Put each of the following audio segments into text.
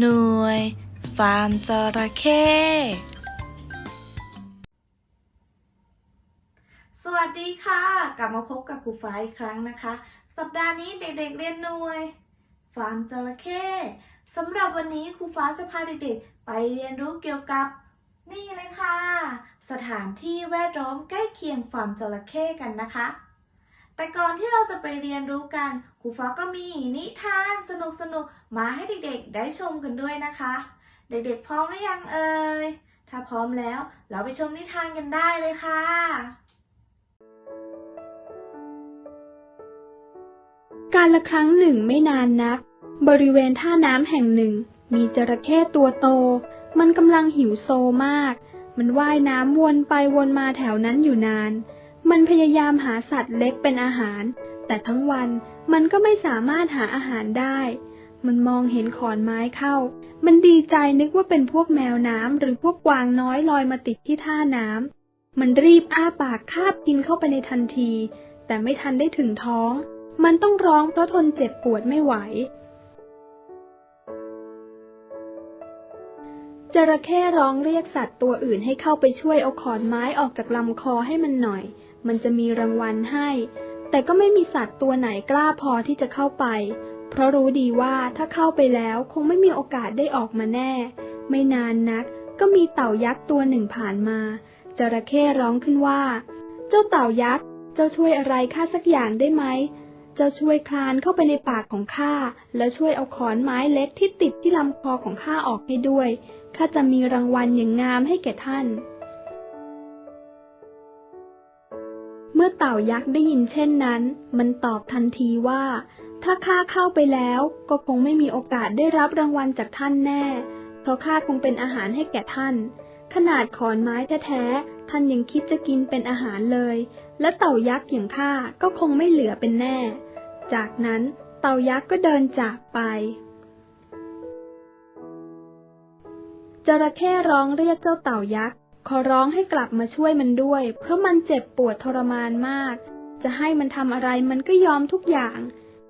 หน่วย ฟาร์มจระเข้สวัสดีค่ะ กลับมาพบกับครูฟ้าอีกครั้งนะคะ สัปดาห์นี้เด็กๆเรียนหน่วย ฟาร์มจระเข้สำหรับวันนี้ครูฟ้าจะพาเด็กๆ ไปเรียนรู้เกี่ยวกับ นี่เลยค่ะ สถานที่แวดล้อมใกล้เคียงฟาร์มจระเข้กันนะคะ แต่ก่อนที่เราจะไปเรียนรู้กันครูฟ้าก็มีนิทานสนุกๆมาให้เด็กๆ ได้ชมกันด้วยนะคะ เด็กๆพร้อมหรือยังเอ่ย ถ้าพร้อมแล้วเราไปชมนิทานกันได้เลยค่ะ การละครั้งหนึ่งไม่นานนัก บริเวณท่าน้ำแห่งหนึ่ง มีจระเข้ตัวโต มันกำลังหิวโซมาก มันว่ายน้ำวนไปวนมาแถวนั้นอยู่นาน มันพยายามหาสัตว์เล็กเป็นอาหาร แต่ทั้งวันมันก็ไม่สามารถหาอาหารได้ มันมองเห็นขอนไม้เข้า มันดีใจนึกว่าเป็นพวกแมวน้ำหรือพวกกวางน้อยลอยมาติดที่ท่าน้ำ มันรีบอ้าปากคาบกินเข้าไปในทันที แต่ไม่ทันได้ถึงท้อง มันต้องร้องเพราะทนเจ็บปวดไม่ไหวจระเข้ร้องเรียกสัตว์ตัวอื่นให้เข้าไปช่วยเอาขอนไม้ออกจากลำคอให้มันหน่อย มันจะมีรางวัลให้ แต่ก็ไม่มีสัตว์ตัวไหนกล้าพอที่จะเข้าไป เพราะรู้ดีว่าถ้าเข้าไปแล้วคงไม่มีโอกาสได้ออกมาแน่ ไม่นานนัก ก็มีเต่ายักษ์ตัวหนึ่งผ่านมา จระเข้ร้องขึ้นว่า เจ้าเต่ายักษ์ เจ้าช่วยอะไรข้าสักอย่างได้ไหมเจ้าช่วยคลานเข้าไปในปากของข้า แล้วช่วยเอาขอนไม้เล็กที่ติดที่ลำคอของข้าออกให้ด้วย ข้าจะมีรางวัลอย่างงามให้แก่ท่าน เมื่อเต่ายักษ์ได้ยินเช่นนั้น มันตอบทันทีว่า ถ้าข้าเข้าไปแล้วก็คงไม่มีโอกาสได้รับรางวัลจากท่านแน่ เพราะข้าคงเป็นอาหารให้แก่ท่าน ขนาดขอนไม้แท้ๆ ท่านยังคิดจะกินเป็นอาหารเลย และเต่ายักษ์อย่างข้าก็คงไม่เหลือเป็นแน่ จากนั้นเต่ายักษ์ก็เดินจากไปจระเข้ร้องเรียกเจ้าเต่ายักษ์ ขอร้องให้กลับมาช่วยมันด้วย เพราะมันเจ็บปวดทรมานมาก จะให้มันทำอะไรมันก็ยอมทุกอย่าง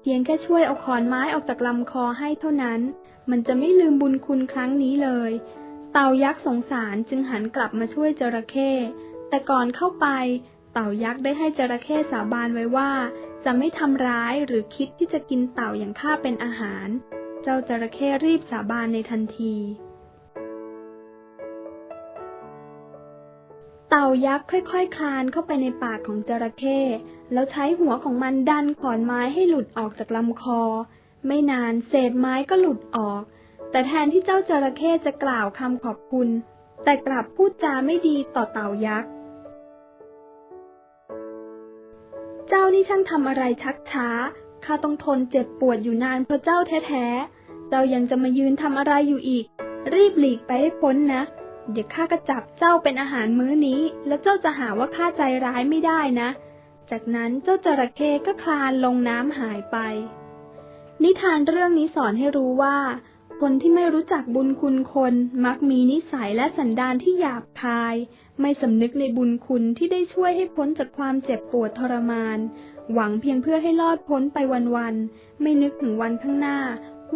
เพียงแค่ช่วยเอาขอนไม้ออกจากลำคอให้เท่านั้น มันจะไม่ลืมบุญคุณครั้งนี้เลย เต่ายักษ์สงสารจึงหันกลับมาช่วยจระเข้ แต่ก่อนเข้าไป เต่ายักษ์ได้ให้จระเข้สาบานไว้ว่า จะไม่ทำร้ายหรือคิดที่จะกินเต่าอย่างข้าเป็นอาหาร เจ้าจระเข้รีบสาบานในทันที เต่ายักษ์ค่อยๆ คลานเข้าไปในปากของจระเข้แล้วใช้หัวของมันดันขอนไม้ให้หลุดออกจากลำคอ ไม่นานเศษไม้ก็หลุดออก แต่แทนที่เจ้าจระเข้จะกล่าวคำขอบคุณ แต่กลับพูดจาไม่ดีต่อเต่ายักษ์ เจ้านี่ช่างทำอะไรชักช้า ข้าต้องทนเจ็บปวดอยู่นานเพราะเจ้าแท้ๆ เจ้ายังจะมายืนทำอะไรอยู่อีก รีบหลีกไปให้พ้นนะ เดี๋ยวข้าก็จับเจ้าเป็นอาหารมื้อนี้ แล้วเจ้าจะหาว่าข้าใจร้ายไม่ได้นะ จากนั้นเจ้าจระเข้ก็คลานลงน้ำหายไป นิทานเรื่องนี้สอนให้รู้ว่า คนที่ไม่รู้จักบุญคุณคน มักมีนิสัยและสันดานที่หยาบคาย ไม่สำนึกในบุญคุณที่ได้ช่วยให้พ้นจากความเจ็บปวดทรมาน หวังเพียงเพื่อให้รอดพ้นไปวันๆ ไม่นึกถึงวันข้างหน้า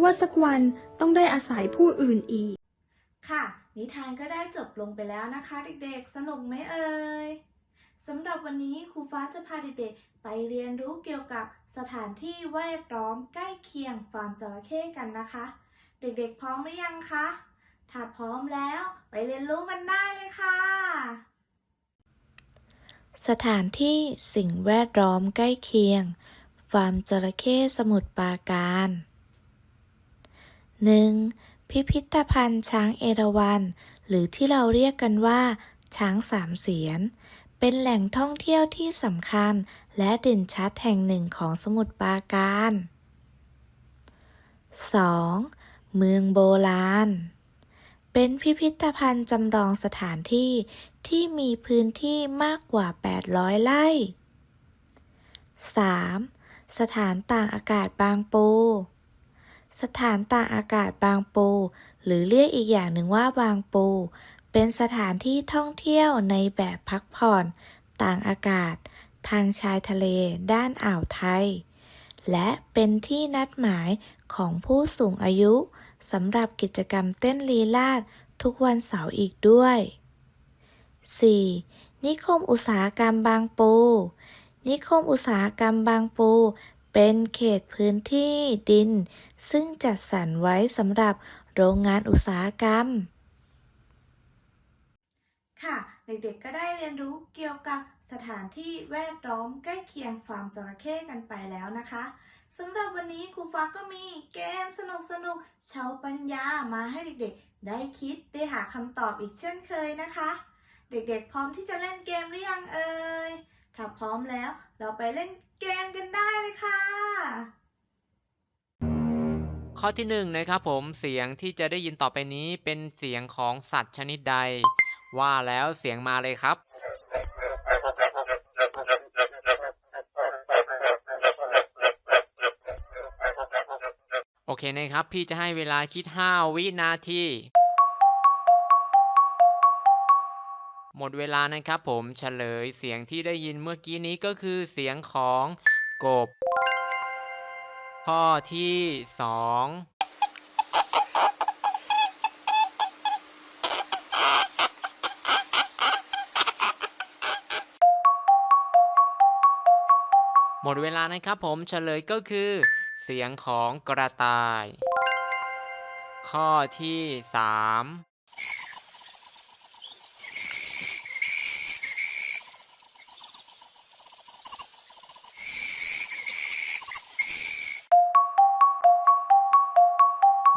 ว่าสักวันต้องได้อาศัยผู้อื่นอีก ค่ะ นิทานก็ได้จบลงไปแล้วนะคะเด็กๆ สนุกไหมเอ่ยสำหรับวันนี้ครูฟ้าจะพาเด็กๆ ไปเรียนรู้เกี่ยวกับสถานที่แวดล้อมใกล้เคียงฟาร์มจระเข้กันนะคะ เด็กๆ พร้อมหรือยังคะ ถ้าพร้อมแล้วไปเรียนรู้กันได้เลยค่ะ สถานที่สิ่งแวดล้อมใกล้เคียง ฟาร์มจระเข้สมุทรปราการ 1. พิพิธภัณฑ์ช้างเอราวัณหรือที่เราเรียกกันว่า ช้างสามเสียน เป็นแหล่งท่องเที่ยวที่สำคัญ และเด่นชัดแห่งหนึ่งของสมุทรปราการ 2. เมืองโบราณ เป็นพิพิธภัณฑ์จำลองสถานที่ที่มีพื้นที่มากกว่า 800 ไร่ 3. สถานต่างอากาศบางปู สถานต่างอากาศบางปู หรือเรียกอีกอย่างหนึ่งว่าบางปู เป็นสถานที่ท่องเที่ยวในแบบพักผ่อนต่างอากาศ ทางชายทะเลด้านอ่าวไทย และเป็นที่นัดหมายของผู้สูงอายุสำหรับกิจกรรมเต้นลีลาดทุกวันเสาร์อีกด้วย 4. นิคมอุตสาหกรรมบางปู นิคมอุตสาหกรรมบางปู เป็นเขตพื้นที่ดิน ซึ่งจัดสรรไว้สำหรับโรงงานอุตสาหกรรม ค่ะ เด็กๆก็ได้เรียนรู้เกี่ยวกับสถานที่แวดล้อมใกล้เคียงฟาร์มจระเข้กันไปแล้วนะคะสำหรับวันนี้ครูฟ้าก็มีเกมสนุกๆเชาปัญญามาให้เด็กๆ ได้คิดได้หาคำตอบอีกเช่นเคยนะคะ เด็กๆ พร้อมที่จะเล่นเกมหรือยังเอ่ย ถ้าพร้อมแล้วเราไปเล่นเกมกันได้เลยค่ะ ข้อที่หนึ่งนะครับผมเสียงที่จะได้ยินต่อไปนี้เป็นเสียงของสัตว์ชนิดใด ว่าแล้วเสียงมาเลยครับ โอเคนะครับ พี่จะให้เวลาคิด 5 วินาที หมดเวลานะครับผมเฉลยเสียงที่ได้ยินเมื่อกี้นี้ก็คือเสียงของกบ ข้อที่ 2หมดเวลานะครับผมเฉลยก็คือ เสียงของกระต่าย ข้อที่ 3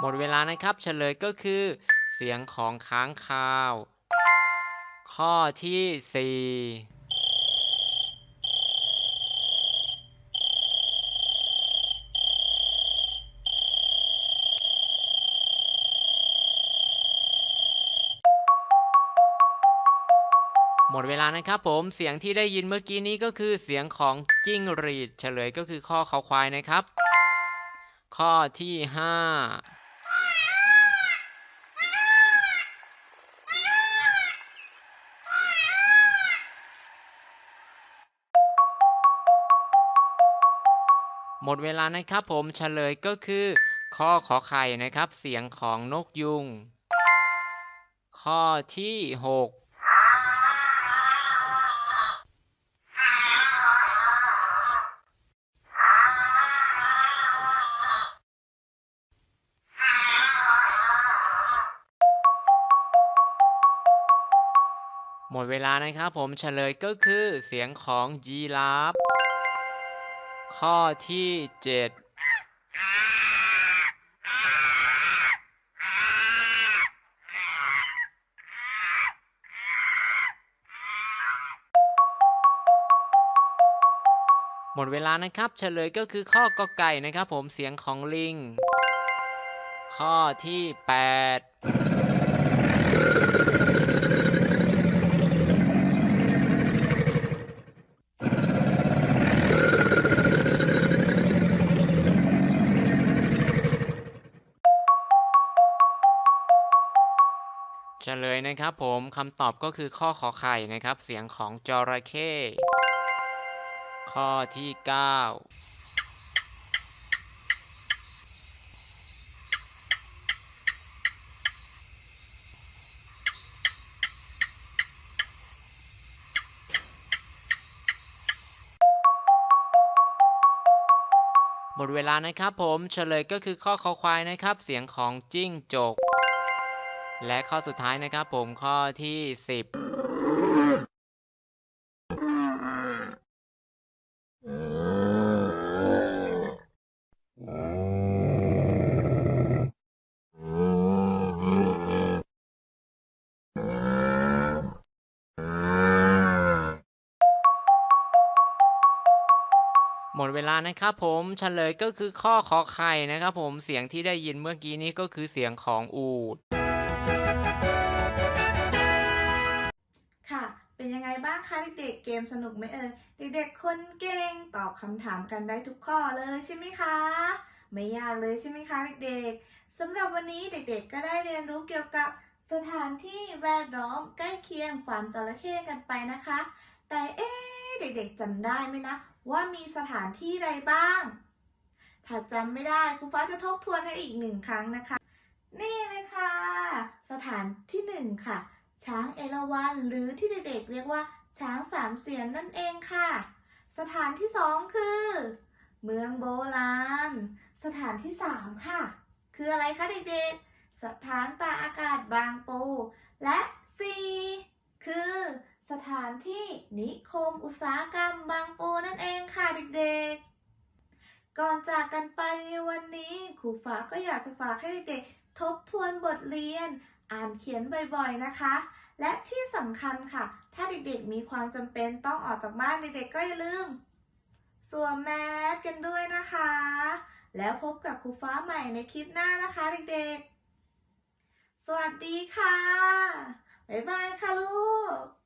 มดเวลานะครับเฉลยก็คือ เสียงของค้างคาว ข้อที่ 4มดเวลานะครับผมเสียงที่ได้ยินเมื่อกี้นี้ก็คือเสียงของจิ้งหรีด เฉลยก็คือข้อเขาควายนะครับ ข้อที่ 5 หมดเวลานะครับผมเฉลยก็คือ ข้อขอไข่นะครับ เสียงของนกยุง ข้อที่หกหมดเวลานะครับผมเฉลยก็คือเสียงของยีราฟ ข้อที่7หมดเวลานะครับ เฉลยก็คือข้อกอไก่นะครับผมเสียงของลิง ข้อที่ 8 เลยนะครับผมคำตอบก็คือข้อขอไข่นะครับ เสียงของจระเข้ข้อที่ 9หมดเวลานะครับผมเฉลยก็คือข้อคอควายนะครับ เสียงของจิ้งจก และข้อสุดท้ายนะครับผมข้อที่ 10หมดเวลานะครับผมเฉลยก็คือข้อขอไข่นะครับผมเสียงที่ได้ยินเมื่อกี้นี้ก็คือเสียงของอูฐ ค่ะ เป็นยังไงบ้างคะเด็กๆ เกมสนุกไหมเอ่ยเด็กๆ คนเก่งตอบคำถามกันได้ทุกข้อเลยใช่ไหมคะ ไม่ยากเลยใช่ไหมคะเด็กๆสำหรับวันนี้เด็กๆ ก็ได้เรียนรู้เกี่ยวกับสถานที่แวดล้อมใกล้เคียงฟาร์มจระเข้กันไปนะคะ แต่เอ๊เด็กๆจำได้ไหมนะ ว่ามีสถานที่ใดบ้าง ถ้าจำไม่ได้ครูฟ้าจะทบทวนให้อีกหนึ่งครั้งนะคะ นี่เลยค่ะ สถานที่หนึ่งค่ะ ช้างเอราวัณหรือที่เด็กๆเรียกว่า ช้างสามเสียนนั่นเองค่ะ สถานที่สองคือ เมืองโบราณ สถานที่สามค่ะ คืออะไรคะเด็กๆ สถานตากอากาศบางปู และสี่คือสถานที่นิคมอุตสาหกรรมบางปูนั่นเองค่ะเด็กๆ ก่อนจากกันไปในวันนี้ครูฟ้าก็อยากจะฝากให้เด็กๆ ทบทวนบทเรียน อ่านเขียนบ่อยๆนะคะ และที่สำคัญค่ะ ถ้าเด็กๆมีความจำเป็นต้องออกจากบ้านเด็กๆก็อย่าลืมสวมแมสกันด้วยนะคะ แล้วพบกับครูฟ้าใหม่ในคลิปหน้านะคะเด็กๆ สวัสดีค่ะ บ๊ายบายค่ะลูก